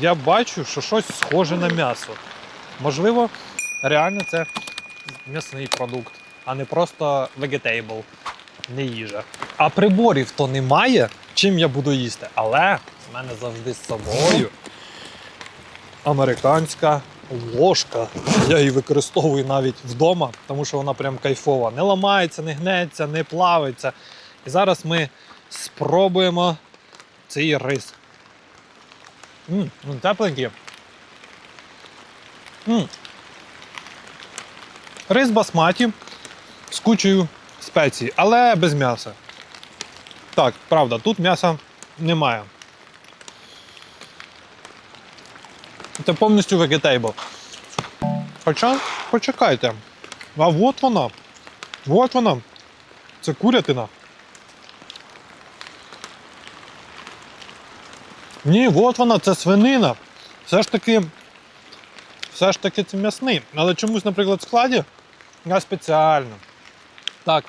я бачу, що щось схоже на м'ясо. Можливо, реально це м'ясний продукт, а не просто vegetable, не їжа. А приборів то немає, чим я буду їсти. Але в мене завжди з собою американська ложка. Я її використовую навіть вдома, тому що вона прям кайфова. Не ламається, не гнеться, не плавиться. І зараз ми спробуємо цей рис. М, ну, тепленький. М. Рис басматі з кучею спецій, але без м'яса. Так, правда, тут м'яса немає. Це повністю vegetable. Хоча, почекайте. А от вона. От вона. Це курятина. Ні, от вона, це свинина. Все ж таки. Все ж таки це м'ясний. Але чомусь, наприклад, в складі я спеціально